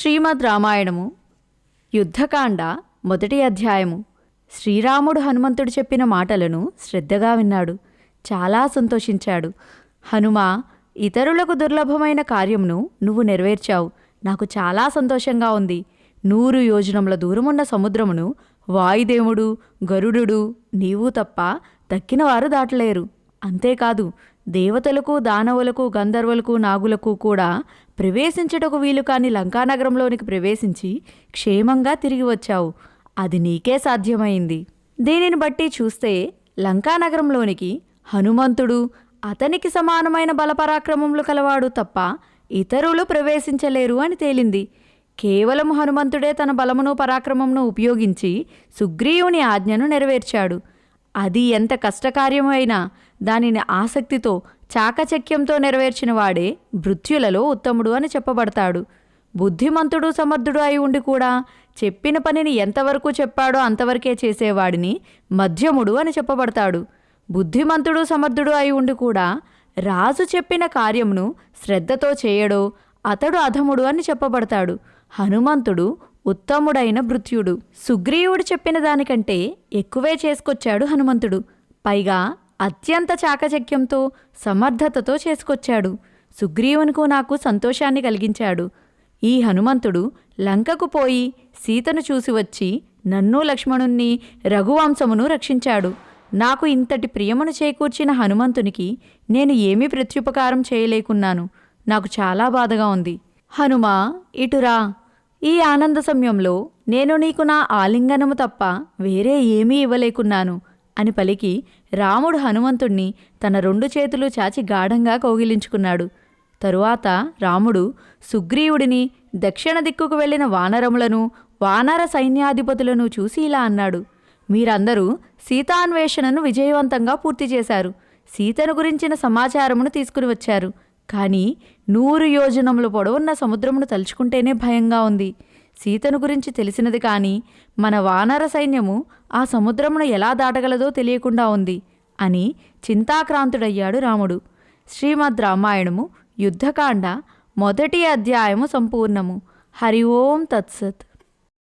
శ్రీమద్ రామాయణము యుద్ధకాండ మొదటి అధ్యాయము. శ్రీరాముడు హనుమంతుడు చెప్పిన మాటలను శ్రద్ధగా విన్నాడు. చాలా సంతోషించాడు. హనుమా ఇతరులకు దుర్లభమైన కార్యమును నువ్వు నెరవేర్చావు. నాకు చాలా సంతోషంగా ఉంది. నూరు యోజనముల దూరమున్న సముద్రమును వాయుదేవుడు గరుడు నీవు తప్ప దక్కినవారు దాటలేరు. అంతేకాదు దేవతలకు దానవులకు గంధర్వులకు నాగులకు కూడా ప్రవేశించుటకు వీలు కాని లంకానగరంలోనికి ప్రవేశించి క్షేమంగా తిరిగి వచ్చావు. అది నీకే సాధ్యమైంది. దీనిని బట్టి చూస్తే లంకానగరంలోనికి హనుమంతుడు అతనికి సమానమైన బలపరాక్రమములు కలవాడు తప్ప ఇతరులు ప్రవేశించలేరు అని తేలింది. కేవలం హనుమంతుడే తన బలమును పరాక్రమమును ఉపయోగించి సుగ్రీవుని ఆజ్ఞను నెరవేర్చాడు. అది ఎంత కష్టకార్యమైనా దానిని ఆసక్తితో చాకచక్యంతో నెరవేర్చిన వాడే భృత్యులలో ఉత్తముడు అని చెప్పబడతాడు. బుద్ధిమంతుడు సమర్థుడు అయి ఉండి కూడా చెప్పిన పనిని ఎంతవరకు చెప్పాడో అంతవరకే చేసేవాడిని మధ్యముడు అని చెప్పబడతాడు. బుద్ధిమంతుడు సమర్థుడు అయి ఉండి కూడా రాజు చెప్పిన కార్యమును శ్రద్ధతో చేయడో అతడు అధముడు అని చెప్పబడతాడు. హనుమంతుడు ఉత్తముడైన భృత్యుడు. సుగ్రీవుడు చెప్పిన దానికంటే ఎక్కువే చేసుకొచ్చాడు హనుమంతుడు. పైగా అత్యంత చాకచక్యంతో సమర్థతతో చేసుకొచ్చాడు. సుగ్రీవునికు నాకు సంతోషాన్ని కలిగించాడు. ఈ హనుమంతుడు లంకకు పోయి సీతను చూసి వచ్చి నన్ను లక్ష్మణుణ్ణి రఘువంశమును రక్షించాడు. నాకు ఇంతటి ప్రియమును చేకూర్చిన హనుమంతునికి నేను ఏమీ ప్రత్యుపకారం చేయలేకున్నాను. నాకు చాలా బాధగా ఉంది. హనుమా ఇటురా ఈ ఆనంద సమయంలో నేను నీకు నా ఆలింగనము తప్ప వేరే ఏమీ ఇవ్వలేకున్నాను అని పలికి రాముడు హనుమంతుణ్ణి తన రెండు చేతులు చాచి గాఢంగా కౌగిలించుకున్నాడు. తరువాత రాముడు సుగ్రీవుడిని దక్షిణ దిక్కుకు వెళ్ళిన వానరములను వానర సైన్యాధిపతులను చూసి ఇలా అన్నాడు. మీరందరూ సీతాన్వేషణను విజయవంతంగా పూర్తి చేశారు. సీతను గురించిన సమాచారమును తీసుకుని వచ్చారు. కానీ నూరు యోజనముల పొడవున్న సముద్రమును తలుచుకుంటేనే భయంగా ఉంది. సీతను గురించి తెలిసినది కానీ మన వానర సైన్యము ఆ సముద్రమును ఎలా దాటగలదో తెలియకుండా ఉంది అని చింతాక్రాంతుడయ్యాడు రాముడు. శ్రీమద్ రామాయణము యుద్ధకాండ మొదటి అధ్యాయము సంపూర్ణము. హరి ఓం తత్సత్.